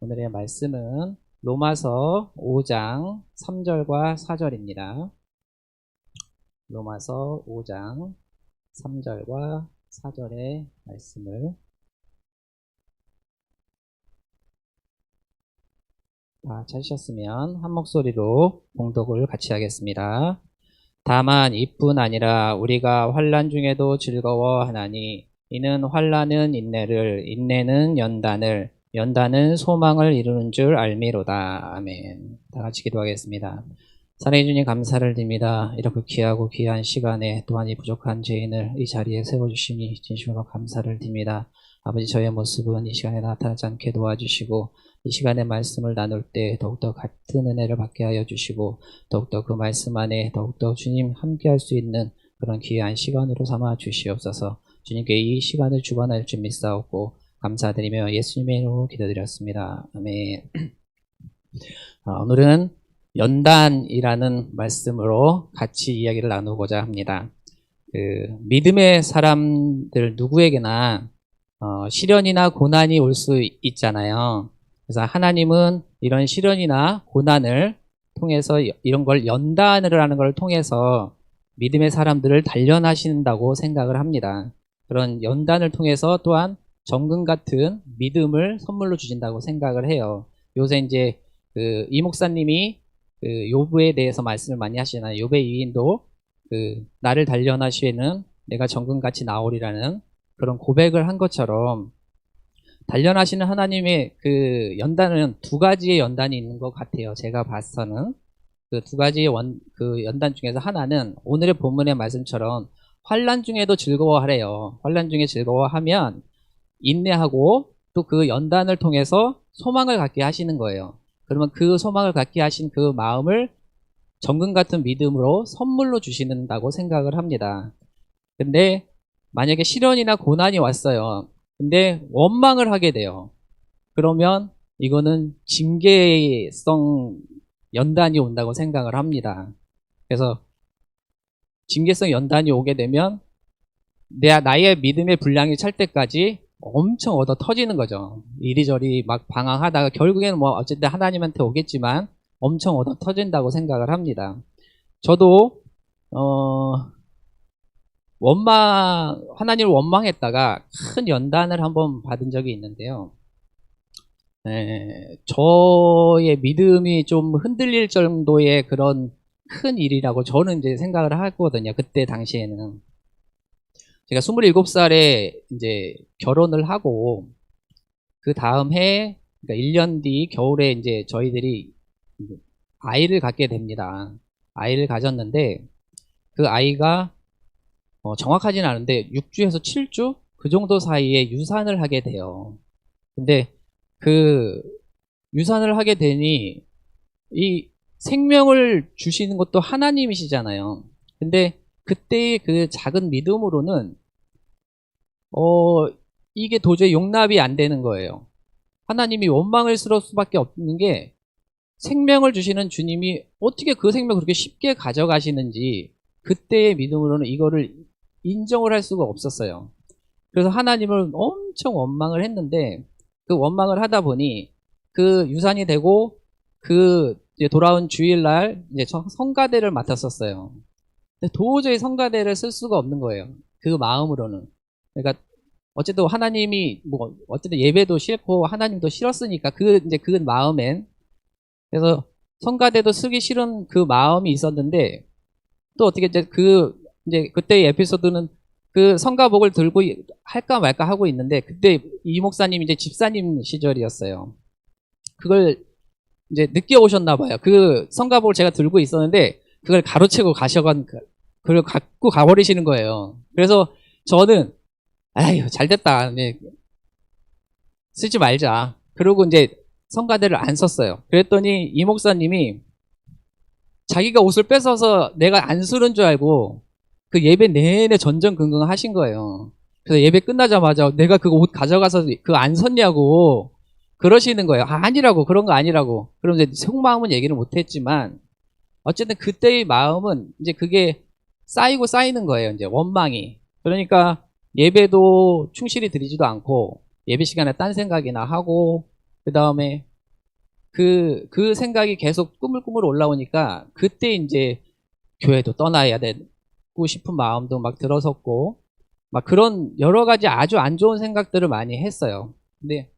오늘의 말씀은 로마서 5장 3절과 4절입니다. 로마서 5장 3절과 4절의 말씀을 다 찾으셨으면 한 목소리로 봉독을 같이 하겠습니다. 다만 이뿐 아니라 우리가 환란 중에도 즐거워하나니 이는 환란은 인내를 인내는 연단을 연단은 소망을 이루는 줄 알미로다. 아멘. 다 같이 기도하겠습니다. 사랑해 주님 감사를 드립니다. 이렇게 귀하고 귀한 시간에 또한 이 부족한 죄인을 이 자리에 세워주시니 진심으로 감사를 드립니다. 아버지 저의 모습은 이 시간에 나타나지 않게 도와주시고 이 시간에 말씀을 나눌 때 더욱더 같은 은혜를 받게 하여 주시고 더욱더 그 말씀 안에 더욱더 주님 함께 할 수 있는 그런 귀한 시간으로 삼아 주시옵소서 주님께 이 시간을 주관할 줄 믿사옵고 감사드리며 예수님의 이름으로 기도드렸습니다. 아멘. 아, 오늘은 연단이라는 말씀으로 같이 이야기를 나누고자 합니다. 그 믿음의 사람들 누구에게나 어, 시련이나 고난이 올 수 있잖아요. 그래서 하나님은 이런 시련이나 고난을 통해서 이런 걸 연단을 하는 걸 통해서 믿음의 사람들을 단련하신다고 생각을 합니다. 그런 연단을 통해서 또한 정금 같은 믿음을 선물로 주신다고 생각을 해요. 요새 이제 그 이 목사님이 그 요부에 대해서 말씀을 많이 하시잖아요. 요배 이인도 그 나를 단련하시에는 내가 정금같이 나오리라는 그런 고백을 한 것처럼 단련하시는 하나님의 그 연단은 두 가지의 연단이 있는 것 같아요. 제가 봐서는 그 두 가지의 원, 그 연단 중에서 하나는 오늘의 본문의 말씀처럼 환란 중에도 즐거워하래요. 환란 중에 즐거워하면 인내하고 또 그 연단을 통해서 소망을 갖게 하시는 거예요. 그러면 그 소망을 갖게 하신 그 마음을 정금 같은 믿음으로 선물로 주시는다고 생각을 합니다. 근데 만약에 시련이나 고난이 왔어요. 근데 원망을 하게 돼요. 그러면 이거는 징계성 연단이 온다고 생각을 합니다. 그래서 징계성 연단이 오게 되면 내 나의 믿음의 분량이 찰 때까지 엄청 얻어 터지는 거죠. 이리저리 막 방황하다가 결국에는 뭐 어쨌든 하나님한테 오겠지만 엄청 얻어 터진다고 생각을 합니다. 저도 어 원망 하나님을 원망했다가 큰 연단을 한번 받은 적이 있는데요. 에, 저의 믿음이 좀 흔들릴 정도의 그런 큰 일이라고 저는 이제 생각을 하거든요. 그때 당시에는. 제가 27살에 이제 결혼을 하고 그 다음 해 그러니까 1년 뒤 겨울에 이제 저희들이 아이를 갖게 됩니다. 아이를 가졌는데 그 아이가 어, 정확하진 않은데 6주에서 7주 그 정도 사이에 유산을 하게 돼요. 근데 그 유산을 하게 되니 이 생명을 주시는 것도 하나님이시잖아요. 근데 그때의 그 작은 믿음으로는 어 이게 도저히 용납이 안 되는 거예요. 하나님이 원망을 스러울 수밖에 없는 게 생명을 주시는 주님이 어떻게 그 생명을 그렇게 쉽게 가져가시는지 그때의 믿음으로는 이거를 인정을 할 수가 없었어요. 그래서 하나님을 엄청 원망을 했는데 그 원망을 하다 보니 그 유산이 되고 그 돌아온 주일날 이제 성가대를 맡았었어요. 도저히 성가대를 쓸 수가 없는 거예요. 그 마음으로는. 그러니까 어쨌든 하나님이 뭐 어쨌든 예배도 싫고 하나님도 싫었으니까 그 이제 그 마음엔 그래서 성가대도 쓰기 싫은 그 마음이 있었는데 또 어떻게 이제 그 이제 그때의 에피소드는 그 성가복을 들고 할까 말까 하고 있는데 그때 이 목사님 이제 집사님 시절이었어요. 그걸 이제 늦게 오셨나 봐요. 그 성가복을 제가 들고 있었는데 그걸 가로채고 가셔간 그걸 갖고 가버리시는 거예요. 그래서 저는 아유 잘됐다. 네. 쓰지 말자. 그러고 이제 성가대를 안 썼어요. 그랬더니 이 목사님이 자기가 옷을 뺏어서 내가 안 쓰는 줄 알고 그 예배 내내 전전긍긍 하신 거예요. 그래서 예배 끝나자마자 내가 그거 옷 가져가서 그거 안 섰냐고 그러시는 거예요. 아, 아니라고 그런 거 아니라고. 그럼 이제 속마음은 얘기를 못했지만 어쨌든 그때의 마음은 이제 그게 쌓이고 쌓이는 거예요. 이제 원망이. 그러니까 예배도 충실히 드리지도 않고 예배 시간에 딴 생각이나 하고 그 다음에 그, 그 생각이 계속 꾸물꾸물 올라오니까 그때 이제 교회도 떠나야 되고 싶은 마음도 막 들어섰고 막 그런 여러 가지 아주 안 좋은 생각들을 많이 했어요. 근데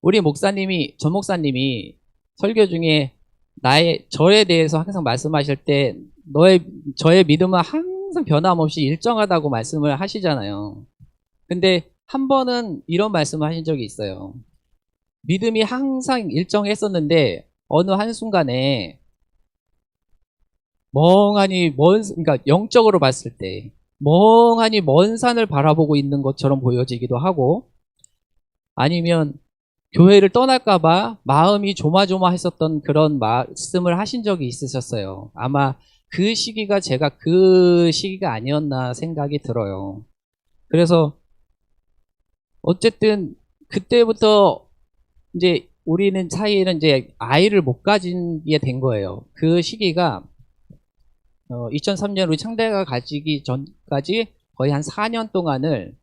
우리 목사님이, 전 목사님이 설교 중에 나의, 저에 대해서 항상 말씀하실 때 너의, 저의 믿음은 항상 변함없이 일정하다고 말씀을 하시잖아요. 근데 한 번은 이런 말씀을 하신 적이 있어요. 믿음이 항상 일정했었는데 어느 한순간에 멍하니 먼 그러니까 영적으로 봤을 때 멍하니 먼 산을 바라보고 있는 것처럼 보여지기도 하고 아니면 교회를 떠날까봐 마음이 조마조마했었던 그런 말씀을 하신 적이 있으셨어요. 아마 그 시기가 제가 그 시기가 아니었나 생각이 들어요. 그래서 어쨌든 그때부터 이제 우리는 사이에는 이제 아이를 못 가지게 된 거예요. 그 시기가 어, 2003년 우리 창대가 가지기 전까지 거의 한 4년 동안을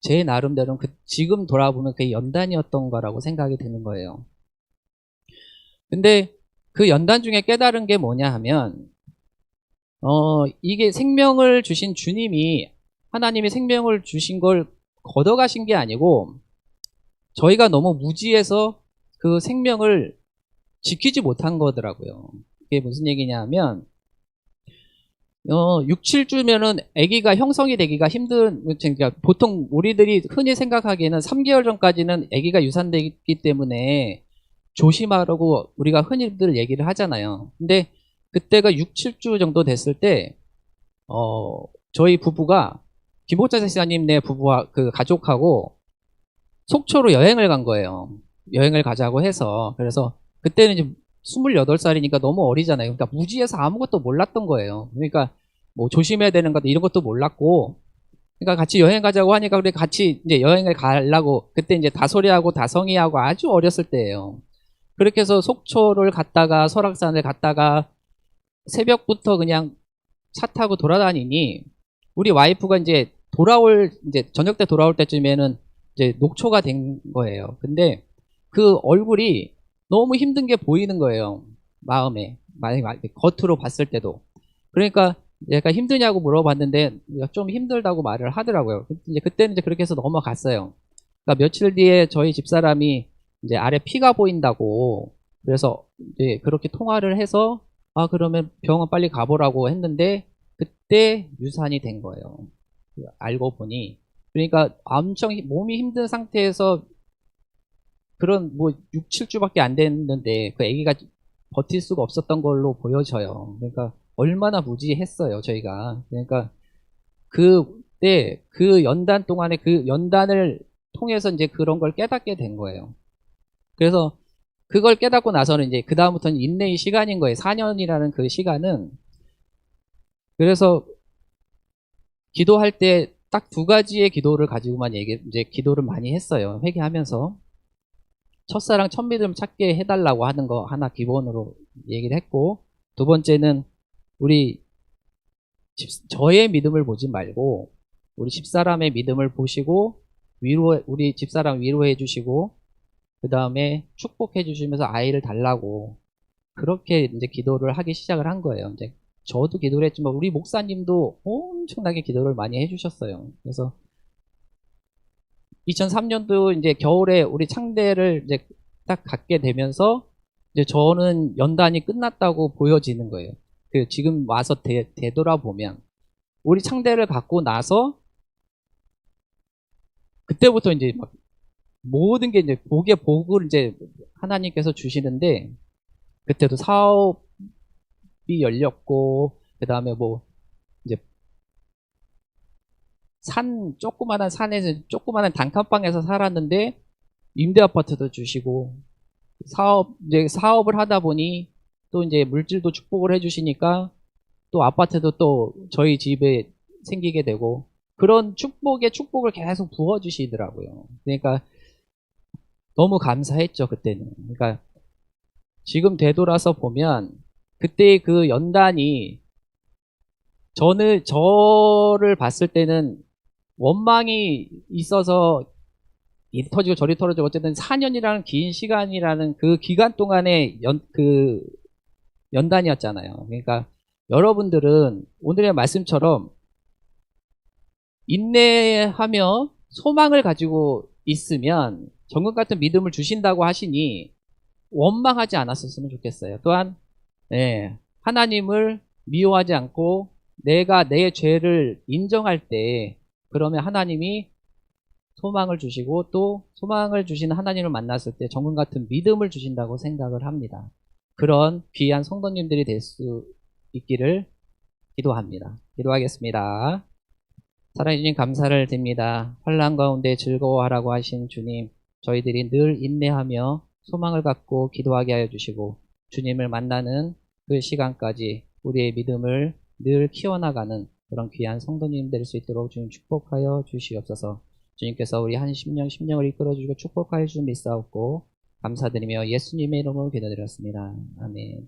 제 나름대로는 그 지금 돌아보면 그게 연단이었던 거라고 생각이 드는 거예요. 근데 그 연단 중에 깨달은 게 뭐냐 하면 어 이게 생명을 주신 주님이 하나님이 생명을 주신 걸 걷어가신 게 아니고 저희가 너무 무지해서 그 생명을 지키지 못한 거더라고요. 이게 무슨 얘기냐 하면 어, 6, 7주면은 아기가 형성이 되기가 힘든 그러니까 보통 우리들이 흔히 생각하기에는 3개월 전까지는 아기가 유산되기 때문에 조심하라고 우리가 흔히들 얘기를 하잖아요. 근데 그때가 6, 7주 정도 됐을 때 어, 저희 부부가 김복자 세사님 네 부부와 그 가족하고 속초로 여행을 간 거예요. 여행을 가자고 해서 그래서 그때는 28살이니까 너무 어리잖아요. 그러니까 무지해서 아무것도 몰랐던 거예요. 그러니까 뭐 조심해야 되는 것도 이런 것도 몰랐고 그러니까 같이 여행 가자고 하니까 우리 같이 이제 여행을 가려고 그때 이제 다소리하고 다성이하고 아주 어렸을 때예요. 그렇게 해서 속초를 갔다가 설악산을 갔다가 새벽부터 그냥 차 타고 돌아다니니 우리 와이프가 이제 돌아올 이제 저녁 때 돌아올 때쯤에는 이제 녹초가 된 거예요. 근데 그 얼굴이 너무 힘든 게 보이는 거예요. 마음에. 겉으로 봤을 때도. 그러니까 얘가 힘드냐고 물어봤는데 좀 힘들다고 말을 하더라고요. 이제 그때는 이제 그렇게 해서 넘어갔어요. 그러니까 며칠 뒤에 저희 집사람이 이제 아래 피가 보인다고 그래서 이제 그렇게 통화를 해서 아 그러면 병원 빨리 가보라고 했는데 그때 유산이 된 거예요. 알고 보니 그러니까 엄청 몸이 힘든 상태에서 그런 뭐 6, 7주밖에 안 됐는데 그 아기가 버틸 수가 없었던 걸로 보여져요. 그러니까 얼마나 무지했어요, 저희가. 그러니까 그때 그 연단 동안에 그 연단을 통해서 이제 그런 걸 깨닫게 된 거예요. 그래서 그걸 깨닫고 나서는 이제 그다음부터는 인내의 시간인 거예요. 4년이라는 그 시간은 그래서 기도할 때 딱 두 가지의 기도를 가지고만 얘기 이제 기도를 많이 했어요. 회개하면서 첫사랑 첫 믿음 찾게 해달라고 하는 거 하나 기본으로 얘기를 했고 두 번째는 우리 집, 저의 믿음을 보지 말고 우리 집사람의 믿음을 보시고 위로 우리 집사람 위로해 주시고 그 다음에 축복해 주시면서 아이를 달라고 그렇게 이제 기도를 하기 시작을 한 거예요. 이제 저도 기도를 했지만 우리 목사님도 엄청나게 기도를 많이 해주셨어요. 그래서 2003년도 이제 겨울에 우리 창대를 이제 딱 갖게 되면서 이제 저는 연단이 끝났다고 보여지는 거예요. 그 지금 와서 되, 되돌아보면 우리 창대를 갖고 나서 그때부터 이제 막 모든 게 이제 복의 복을 이제 하나님께서 주시는데 그때도 사업이 열렸고 그 다음에 뭐 이제 산 조그마한 산에서 조그마한 단칸방에서 살았는데 임대 아파트도 주시고 사업 이제 사업을 하다 보니 또 이제 물질도 축복을 해주시니까 또 아파트도 또 저희 집에 생기게 되고 그런 축복에 축복을 계속 부어주시더라고요. 그러니까 너무 감사했죠 그때는. 그러니까 지금 되돌아서 보면 그때 그 연단이 저는 저를 봤을 때는 원망이 있어서 이 터지고 저리 터지고 어쨌든 4년이라는 긴 시간이라는 그 기간 동안의 연, 그 연단이었잖아요. 그러니까 여러분들은 오늘의 말씀처럼 인내하며 소망을 가지고 있으면 정금 같은 믿음을 주신다고 하시니 원망하지 않았었으면 좋겠어요. 또한 예, 하나님을 미워하지 않고 내가 내 죄를 인정할 때 그러면 하나님이 소망을 주시고 또 소망을 주시는 하나님을 만났을 때 정금 같은 믿음을 주신다고 생각을 합니다. 그런 귀한 성도님들이 될 수 있기를 기도합니다. 기도하겠습니다. 사랑해 주님 감사를 드립니다. 환란 가운데 즐거워하라고 하신 주님, 저희들이 늘 인내하며 소망을 갖고 기도하게 하여 주시고 주님을 만나는 그 시간까지 우리의 믿음을 늘 키워나가는 그런 귀한 성도님 될 수 있도록 주님 축복하여 주시옵소서. 주님께서 우리 한 10년, 10년을 이끌어 주시고 축복하여 주신 믿사옵고 감사드리며 예수님의 이름으로 기도드렸습니다. 아멘.